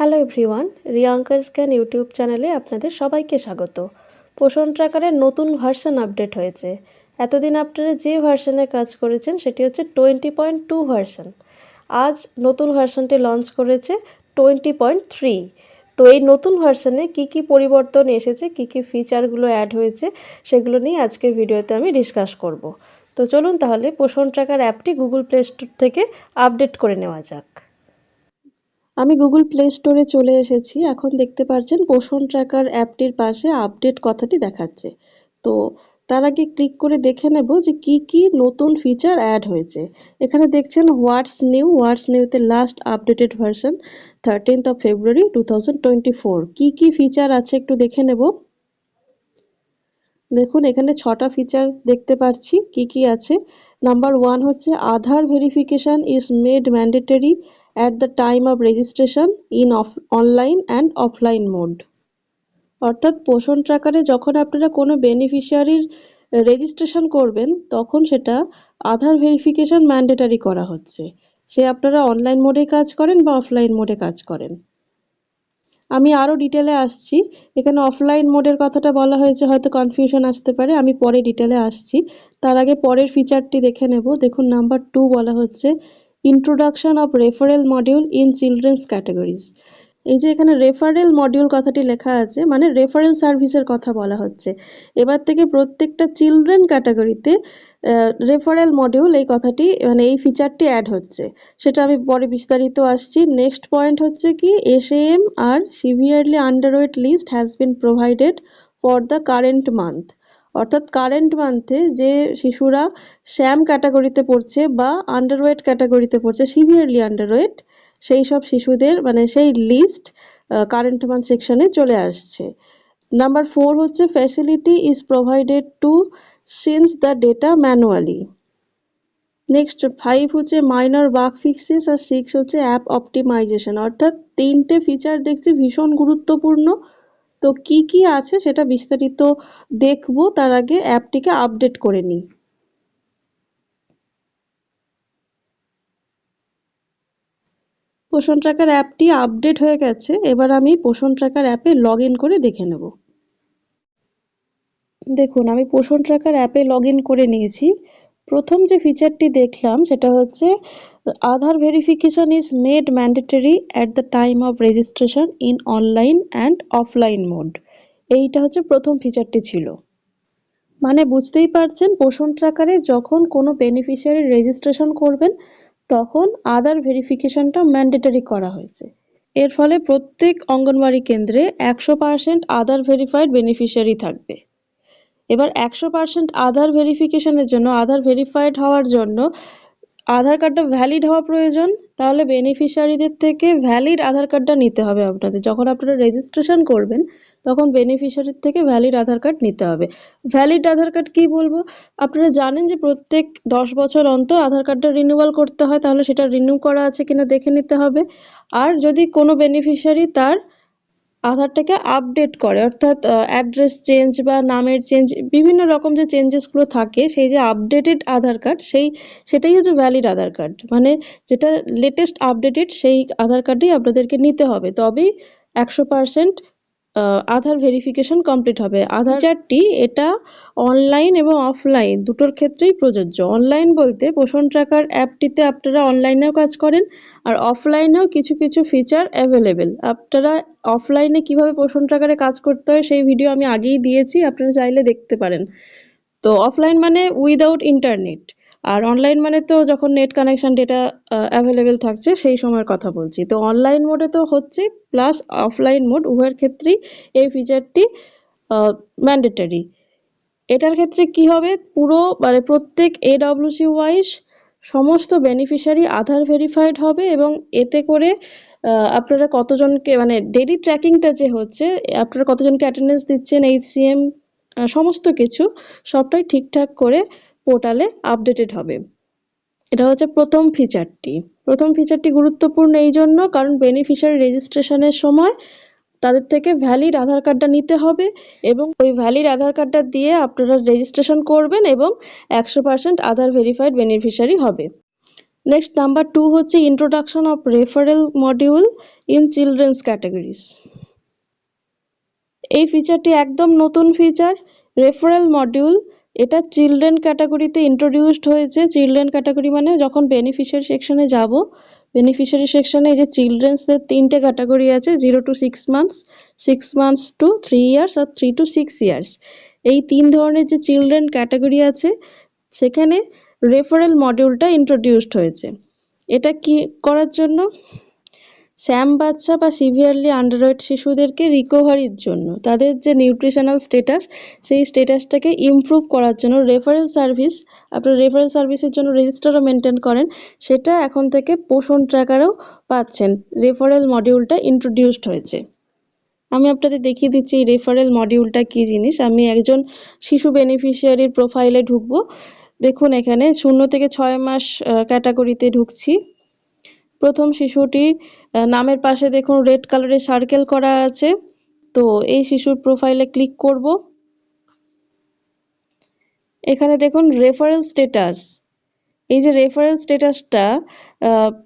Hello everyone রিয়াঙ্কার scan YouTube চ্যানেলে আপনাদের সবাইকে স্বাগত। পোষণ ট্র্যাকারের নতুন ভার্সন আপডেট হয়েছে। এতদিন আপনারা যে ভার্সনে কাজ করেছেন, সেটি হচ্ছে টোয়েন্টি পয়েন্ট টু ভার্সন আজ নতুন ভার্সনটি লঞ্চ করেছে টোয়েন্টি পয়েন্ট থ্রি তো এই নতুন ভার্সনে কী কী পরিবর্তন এসেছে, কী কী ফিচারগুলো অ্যাড হয়েছে, সেগুলো নিয়ে আজকের ভিডিওতে আমি ডিসকাস করব। তো চলুন তাহলে পোষণ ট্র্যাকার অ্যাপটি গুগল প্লে স্টোর থেকে আপডেট করে নেওয়া যাক। আমি গুগল প্লে স্টোরে চলে এসেছি। এখন দেখতে পাচ্ছেন পোষণ ট্র্যাকার অ্যাপটির পাশে আপডেট কথাটি দেখাচ্ছে। তো তার আগে ক্লিক করে দেখে নেব যে কি কি নতুন ফিচার অ্যাড হয়েছে। এখানে দেখছেন what's new what's নিউতে last updated version thirteenth of February two thousand twenty four কী কী ফিচার আছে একটু দেখে নেব। দেখুন, এখানে ছটা ফিচার দেখতে পাচ্ছি। কি কি আছে? নাম্বার ওয়ান হচ্ছে Aadhaar verification is made mandatory at the time of registration in of online and offline mode অর্থাৎ পোষণ ট্র্যাকারে যখন আপনারা কোনো বেনিফিশিয়ারির রেজিস্ট্রেশন করবেন, তখন সেটা আধার ভেরিফিকেশন ম্যান্ডেটারি করা হচ্ছে। সে আপনারা অনলাইন মোডে কাজ করেন বা অফলাইন মোডে কাজ করেন। আমি আরও ডিটেলে আসছি। এখানে অফলাইন মোডের কথাটা বলা হয়েছে, হয়তো কনফিউশন আসতে পারে। আমি পরে ডিটেলে আসছি। তার আগে পরের ফিচারটি দেখে নেব। দেখুন নাম্বার টু বলা হচ্ছে introduction of referral module in children's categories এই যে এখানে রেফারেল মডিউল কথাটি লেখা আছে মানে রেফারেল সার্ভিসের কথা বলা হচ্ছে। এবার থেকে প্রত্যেকটা চিলড্রেন ক্যাটাগরিতে রেফারেল মডিউল এই কথাটি মানে এই ফিচারটি অ্যাড হচ্ছে। সেটা আমি পরে বিস্তারিত আসছি। নেক্সট পয়েন্ট হচ্ছে কি S M R severely underweight list has been provided for the current month অর্থাৎ কারেন্ট মান্থে যে শিশুরা শ্যাম ক্যাটাগরিতে পড়ছে বা আন্ডারওয়েট ক্যাটাগরিতে পড়ছে সিভিয়ারলি আন্ডারওয়েট সেই সব শিশুদের মানে সেই লিস্ট কারেন্ট মান্থ সেকশনে চলে আসছে। নাম্বার ফোর হচ্ছে facility is provided to sync the data manually next five হচ্ছে মাইনর বাগ ফিক্সেস আর সিক্স হচ্ছে অ্যাপ অপটিমাইজেশন অর্থাৎ তিনটে ফিচার দেখছি ভীষণ গুরুত্বপূর্ণ। তো কি কি আছে সেটা বিস্তারিত দেখব, তার আগে অ্যাপটিকে আপডেট করে নিই। পোষণ ট্র্যাকার অ্যাপটি আপডেট হয়ে গেছে, এবার আমি পোষণ ট্র্যাকার অ্যাপে লগ করে দেখে নেব। দেখুন, আমি পোষণ ট্র্যাকার অ্যাপে লগ করে নিয়েছি। প্রথম যে ফিচারটি দেখলাম, সেটা হচ্ছে, Aadhaar verification is made mandatory at the time of registration in online and offline mode এইটা হচ্ছে প্রথম ফিচারটি ছিল। মানে বুঝতেই পারছেন পোষণ ট্র্যাকারে যখন কোনো বেনিফিশিয়ারি রেজিস্ট্রেশন করবেন, তখন আধার ভেরিফিকেশনটা ম্যান্ডেটরি করা হয়েছে। এর ফলে প্রত্যেক অঙ্গনওয়াড়ি কেন্দ্রে একশো পার্সেন্ট আধার ভেরিফাইড বেনিফিশিয়ারি থাকবে। এবার একশো পার্সেন্ট আধার ভেরিফিকেশনের জন্য, আধার ভেরিফাইড হওয়ার জন্য আধার কার্ডটা ভ্যালিড হওয়া প্রয়োজন। তাহলে বেনিফিশিয়ারিদের থেকে ভ্যালিড আধার কার্ডটা নিতে হবে আপনাদের। যখন আপনারা রেজিস্ট্রেশন করবেন, তখন বেনিফিশিয়ারির থেকে ভ্যালিড আধার কার্ড নিতে হবে। ভ্যালিড আধার কার্ড কি বলব? আপনারা জানেন যে প্রত্যেক দশ বছর অন্তর আধার কার্ডটা রিনিউয়াল করতে হয়, তাহলে সেটা রিনিউ করা আছে কিনা দেখে নিতে হবে। আর যদি কোনো বেনিফিশিয়ারি তার আধারটাকে আপডেট করে, অর্থাৎ অ্যাড্রেস চেঞ্জ বা নামের চেঞ্জ বিভিন্ন রকম যে চেঞ্জেসগুলো থাকে, সেই যে আপডেটেড আধার কার্ড সেই, সেটাই হচ্ছে ভ্যালিড আধার কার্ড মানে যেটা লেটেস্ট আপডেটেড সেই আধার কার্ডই আপনাদেরকে নিতে হবে। তবেই একশো পার্সেন্ট আধার ভেরিফিকেশন কমপ্লিট হবে। আধার চারটি এটা অনলাইন এবং অফলাইন দুটোর ক্ষেত্রেই প্রযোজ্য। অনলাইন বলতে পোষণ ট্র্যাকার অ্যাপটিতে আপনারা অনলাইনেও কাজ করেন আর অফলাইনেও কিছু কিছু ফিচার অ্যাভেলেবেল আপনারা অফলাইনে কীভাবে পোষণ ট্র্যাকারে কাজ করতে হয় সেই ভিডিও আমি আগেই দিয়েছি, আপনারা চাইলে দেখতে পারেন। তো অফলাইন মানে উইদাউট ইন্টারনেট আর অনলাইন মানে তো যখন নেট কানেকশন ডেটা অ্যাভেলেবেল থাকছে, সেই সময়ের কথা বলছি। তো অনলাইন মোডে তো হচ্ছে প্লাস অফলাইন মোড উভয়ের ক্ষেত্রেই এই ফিচারটি ম্যান্ডেটারি এটার ক্ষেত্রে কি হবে? পুরো মানে প্রত্যেক এডব্লিউসি ওয়াইজ সমস্ত বেনিফিশিয়ারি আধার ভেরিফাইড হবে এবং এতে করে আপনারা কতজনকে মানে ডেলি ট্র্যাকিংটা যে হচ্ছে, আপনারা কতজনকে অ্যাটেন্ডেন্স দিচ্ছেন এইচসিএম সমস্ত কিছু সবটাই ঠিকঠাক করে পোর্টালে আপডেটেড হবে। এটা হচ্ছে প্রথম ফিচারটি। প্রথম ফিচারটি গুরুত্বপূর্ণ এই জন্য কারণ বেনিফিশিয়ারি রেজিস্ট্রেশনের সময় তাদের থেকে ভ্যালিড আধার কার্ডটা নিতে হবে এবং ওই ভ্যালিড আধার কার্ডটা দিয়ে আপনারা রেজিস্ট্রেশন করবেন এবং একশো পার্সেন্ট আধার ভেরিফাইড বেনিফিশিয়ারি হবে। নেক্সট নাম্বার টু হচ্ছে introduction of referral module in children's categories এই ফিচারটি একদম নতুন ফিচার রেফারেল মডিউল এটা চিলড্রেন ক্যাটাগরিতে ইন্ট্রোডিউসড হয়েছে। চিলড্রেন ক্যাটাগরি মানে যখন বেনিফিশিয়ারি সেকশনে যাব বেনিফিশিয়ারি সেকশনে এই যে চিলড্রেন্সের তিনটে ক্যাটাগরি আছে zero to six months six months to three years R three to six years এই তিন ধরনের যে চিলড্রেন ক্যাটাগরি আছে, সেখানে রেফারেল মডিউলটা ইন্ট্রোডিউসড হয়েছে। এটা কি করার জন্য? স্যাম বাচ্চা বা সিভিয়ারলি আন্ডারওয়েট শিশুদেরকে রিকভারির জন্য, তাদের যে নিউট্রিশনাল স্টেটাস সেই স্টেটাসটাকে ইমপ্রুভ করার জন্য রেফারেল সার্ভিস আপনার রেফারেল সার্ভিসের জন্য রেজিস্টারও মেনটেন করেন, সেটা এখন থেকে পোষণ ট্র্যাকারও পাচ্ছেন। রেফারেল মডিউলটা ইন্ট্রোডিউসড হয়েছে। আমি আপনাদের দেখিয়ে দিচ্ছি এই রেফারেল মডিউলটা কি জিনিস। আমি একজন শিশু বেনিফিশিয়ারির প্রোফাইলে ঢুকবো। দেখুন এখানে শূন্য থেকে ছয় মাস ক্যাটাগরিতে ঢুকছি। প্রথম শিশুটি নামের পাশে দেখুন রেড কালারের সার্কেল করা আছে। তো এই শিশুর প্রোফাইলে ক্লিক করব। এখানে দেখুন রেফারেল স্টেটাস এই যে রেফারেল স্টেটাসটা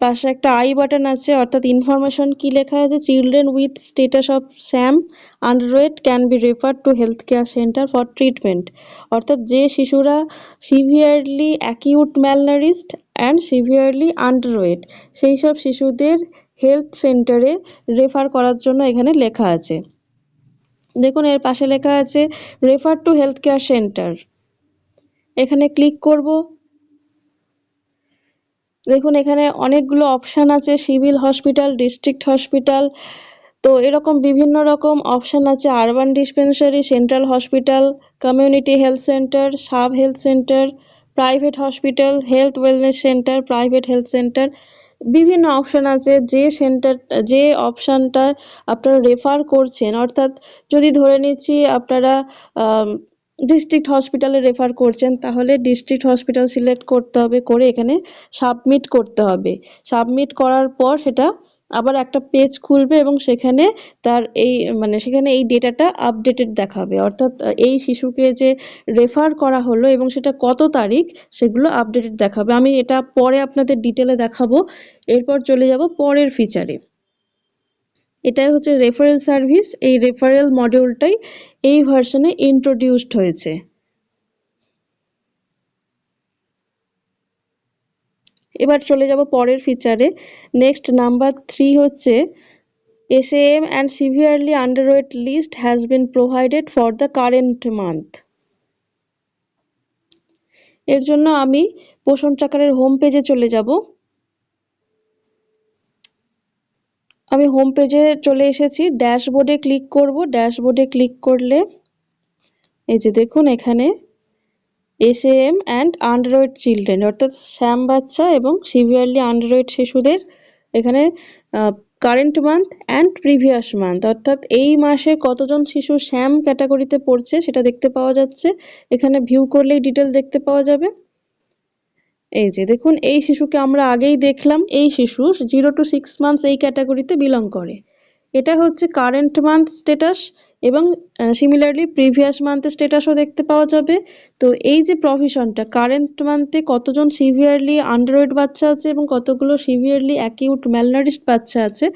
পাশে একটা আই বাটন আছে, অর্থাৎ ইনফরমেশন কি লেখা আছে? Children with status of SAM underweight can be refer to health care centre for treatment. অর্থাৎ যে শিশুরা severely acute malnourished and severely underweight সেই সব শিশুদের হেলথ সেন্টারে রেফার করার জন্য এখানে লেখা আছে। দেখুন, এর পাশে লেখা আছে refer to health care centre এখানে ক্লিক করব। দেখুন, এখানে অনেকগুলো অপশান আছে সিভিল হসপিটাল ডিস্ট্রিক্ট হসপিটাল তো এরকম বিভিন্ন রকম অপশান আছে urban dispensary central hospital community health centre sub health centre private hospital, health wellness centre, private health centre, বিভিন্ন অপশান আছে। যে সেন্টার, যে অপশানটা আপনারা রেফার করছেন, অর্থাৎ যদি ধরে নিচ্ছি আপনারা ডিস্ট্রিক্ট হসপিটালে রেফার করছেন, তাহলে ডিস্ট্রিক্ট হসপিটাল সিলেক্ট করতে হবে, করে এখানে সাবমিট করতে হবে। সাবমিট করার পর সেটা আবার একটা পেজ খুলবে এবং সেখানে তার এই মানে সেখানে এই ডেটাটা আপডেটেড দেখাবে। অর্থাৎ এই শিশুকে যে রেফার করা হলো এবং সেটা কত তারিখ, সেগুলো আপডেটেড দেখাবে। আমি এটা পরে আপনাদের ডিটেলে দেখাবো। এরপর চলে যাব পরের ফিচারে এটাই হচ্ছে রেফারেল সার্ভিস এই রেফারেল মডিউলটাই এই ভার্সনে ইন্ট্রোডিউসড হয়েছে। এবার চলে যাব পরের ফিচারে নেক্সট নাম্বার থ্রি হচ্ছে S M and severely underweight list has been provided for the current month এর জন্য আমি পোষণ ট্রাকারের হোম পেজে চলে যাব। আমি হোম পেজে চলে এসেছি ড্যাশবোর্ডে ক্লিক করব। ড্যাশবোর্ডে ক্লিক করলে, এই যে দেখুন এখানে S M and underweight children, অর্থাৎ শ্যাম বাচ্চা এবং সিভিয়ারলি আন্ডারওয়েড শিশুদের এখানে current month and previous month, অর্থাৎ এই মাসে কতজন শিশু শ্যাম ক্যাটাগরিতে পড়ছে সেটা দেখতে পাওয়া যাচ্ছে। এখানে ভিউ করলেই ডিটেল দেখতে পাওয়া যাবে। এই যে দেখুন, এই শিশুকে আমরা আগেই দেখলাম, এই শিশু জিরো টু সিক্স মান্থস এই ক্যাটাগরিতে বিলং করে। এটা হচ্ছে কারেন্ট মান্থ স্টেটাস এবং সিমিলারলি প্রিভিয়াস মান্থের স্টেটাসও দেখতে পাওয়া যাবে। তো এই যে প্রভিশনটা কারেন্ট মান্থে কতজন সিভিয়ারলি আন্ডারওয়েট বাচ্চা আছে এবং কতগুলো সিভিয়ারলি অ্যাকিউট ম্যালনারিস্ট বাচ্চা আছে,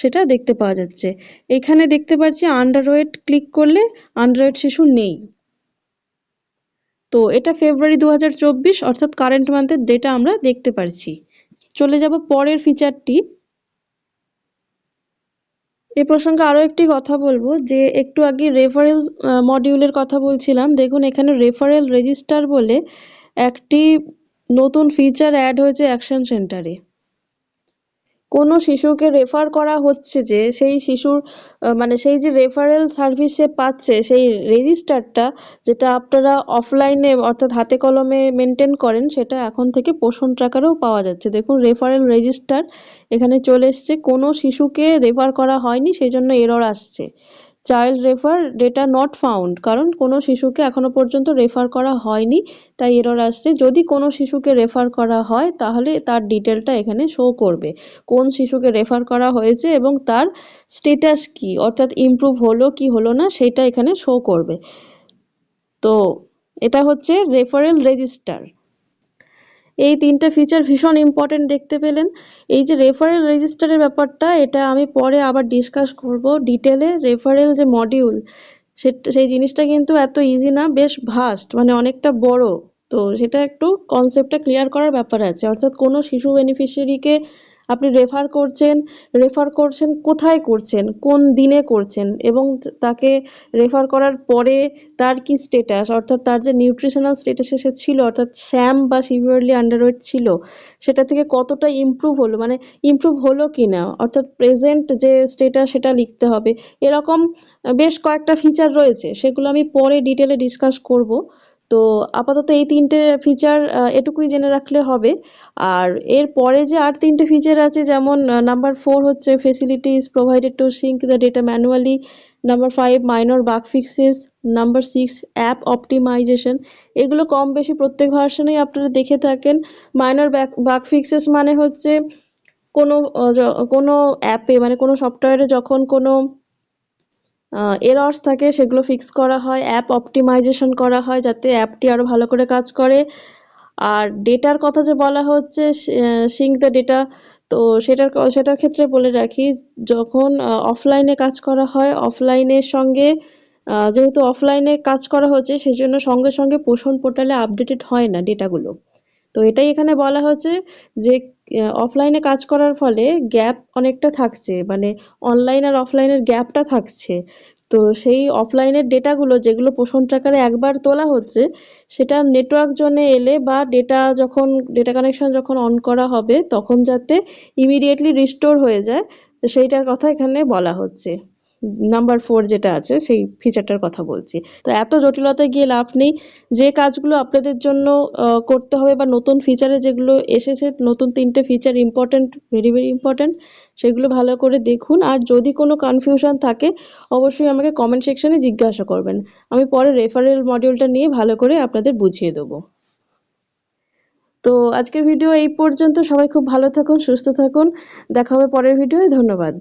সেটা দেখতে পাওয়া যাচ্ছে। এখানে দেখতে পাচ্ছি আন্ডারওয়েট ক্লিক করলে আন্ডারওয়েট শিশু নেই। তো এটা ফেব্রুয়ারি দু হাজার চব্বিশ, অর্থাৎ কারেন্ট মান্থের ডেটা আমরা দেখতে পারছি। চলে যাব পরের ফিচারটি এ প্রসঙ্গে আরও একটি কথা বলব, যে একটু আগে রেফারেল মডিউলের কথা বলছিলাম। দেখুন, এখানে রেফারেল রেজিস্টার বলে একটি নতুন ফিচার অ্যাড হয়েছে অ্যাকশন সেন্টারে কোনো শিশুকে রেফার করা হচ্ছে যে, সেই শিশুর মানে সেই যে রেফারেল সার্ভিসে পাচ্ছে, সেই রেজিস্টারটা যেটা আপনারা অফলাইনে অর্থাৎ হাতে কলমে মেনটেন করেন, সেটা এখন থেকে পোষণ ট্র্যাকারেও পাওয়া যাচ্ছে। দেখুন রেফারেল রেজিস্টার এখানে চলে এসছে। কোনো শিশুকে রেফার করা হয়নি, সেই জন্য এরর আসছে। Child refer data not found কারণ কোনো শিশুকে এখনও পর্যন্ত রেফার করা হয়নি, তাই এরর আসছে। যদি কোনো শিশুকে রেফার করা হয়, তাহলে তার ডিটেলটা এখানে শো করবে। কোন শিশুকে রেফার করা হয়েছে এবং তার স্টেটাস কি, অর্থাৎ ইমপ্রুভ হলো কি হলো না, সেটা এখানে শো করবে। তো এটা হচ্ছে রেফারেল রেজিস্টার এই তিনটে ফিচার ভীষণ ইম্পর্টেন্ট দেখতে পেলেন। এই যে রেফারেল রেজিস্টারের ব্যাপারটা, এটা আমি পরে আবার ডিসকাস করব ডিটেলে রেফারেল যে মডিউল সে সেই জিনিসটা কিন্তু এত ইজি না, বেশ ভাস্ট মানে অনেকটা বড়। তো সেটা একটু কনসেপ্টটা ক্লিয়ার করার ব্যাপার আছে। অর্থাৎ কোনো শিশু বেনিফিশিয়ারিকে আপনি রেফার করছেন রেফার করছেন, কোথায় করছেন, কোন দিনে করছেন এবং তাকে রেফার করার পরে তার কি স্টেটাস অর্থাৎ তার যে নিউট্রিশনাল স্টেটাসে সে ছিল, অর্থাৎ স্যাম বা সিভিয়ারলি আন্ডারওয়েট ছিল, সেটা থেকে কতটা ইমপ্রুভ হলো মানে ইমপ্রুভ হলো কি না অর্থাৎ প্রেজেন্ট যে স্টেটাস সেটা লিখতে হবে, এরকম বেশ কয়েকটা ফিচার রয়েছে, সেগুলো আমি পরে ডিটেলে ডিসকাস করব। তো আপাতত এই তিনটে ফিচার এটুকুই জেনে রাখলে হবে। আর এর পরে যে আর তিনটে ফিচার আছে, যেমন নাম্বার ফোর হচ্ছে facilities provided to sync the data manually number five minor bug fixes number six app optimization এগুলো কম বেশি প্রত্যেক ভার্সনেই আপনারা দেখে থাকেন। মাইনর ব্যাক বাগ ফিক্সেস মানে হচ্ছে কোনো কোনো অ্যাপে মানে কোনো সফটওয়্যারে যখন কোনো এরর্স থাকে সেগুলো ফিক্স করা হয় অ্যাপ অপটিমাইজেশন করা হয় যাতে অ্যাপটি আরও ভালো করে কাজ করে। আর ডেটার কথা যে বলা হচ্ছে সিঙ্ক দ্য ডেটা তো সেটার সেটার ক্ষেত্রে বলে রাখি, যখন অফলাইনে কাজ করা হয় অফলাইনের সঙ্গে যেহেতু অফলাইনে কাজ করা হচ্ছে, সেজন্য সঙ্গে সঙ্গে পোষণ পোর্টালে আপডেটেড হয় না ডেটাগুলো তো এটাই এখানে বলা হচ্ছে যে অফলাইনে কাজ করার ফলে গ্যাপ অনেকটা থাকছে। মানে অনলাইন আর অফলাইনের গ্যাপটা থাকছে। তো সেই অফলাইনের ডেটাগুলো যেগুলো পোষণ ট্র্যাকারে একবার তোলা হচ্ছে, সেটা নেটওয়ার্ক জোনে এলে বা ডেটা যখন ডেটা কানেকশন যখন অন করা হবে, তখন যাতে ইমিডিয়েটলি রিস্টোর হয়ে যায়, সেইটার কথা এখানে বলা হচ্ছে। নাম্বার ফোর যেটা আছে, সেই ফিচারটার কথা বলছি। তো এত জটিলতায় গিয়ে লাভ নেই। যে কাজগুলো আপনাদের জন্য করতে হবে বা নতুন ফিচারে যেগুলো এসেছে, নতুন তিনটে feature important very very important সেগুলো ভালো করে দেখুন। আর যদি কোনো কনফিউশন থাকে, অবশ্যই আমাকে কমেন্ট সেকশনে জিজ্ঞাসা করবেন। আমি পরে রেফারেল মডিউলটা নিয়ে ভালো করে আপনাদের বুঝিয়ে দেবো। তো আজকের ভিডিও এই পর্যন্ত। সবাই খুব ভালো থাকুন, সুস্থ থাকুন। দেখা হবে পরের ভিডিওয় ধন্যবাদ।